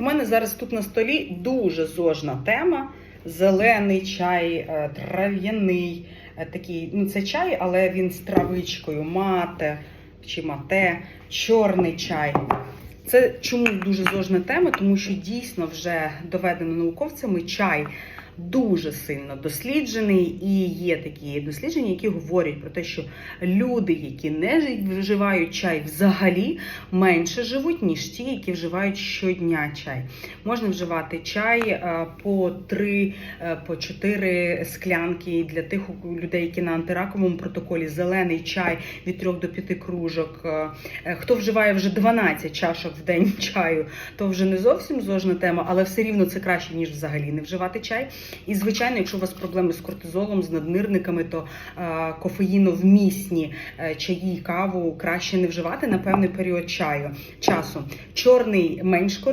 У мене зараз тут на столі дуже зожна тема. Зелений чай, е, трав'яний, е, такий, ну це чай, але він з травичкою, мате чи мате, чорний чай. Це чому дуже зожна тема? Тому що дійсно вже доведено науковцями чай дуже сильно досліджений, і є такі дослідження, які говорять про те, що люди, які не жи- вживають чай взагалі, менше живуть, ніж ті, які вживають щодня чай. Можна вживати чай е, по 3, по 4 склянки для тих людей, які на антираковому протоколі, зелений чай від 3 до 5 кружок. Е, е, Хто вживає вже 12 чашок в день чаю, то вже не зовсім зожна тема, але все рівно це краще, ніж взагалі не вживати чай. І звичайно, якщо у вас проблеми з кортизолом, з наднирниками, то е, кофеїновмісні е, чаї, каву краще не вживати на певний період чаю часу. Чорний менш корисний.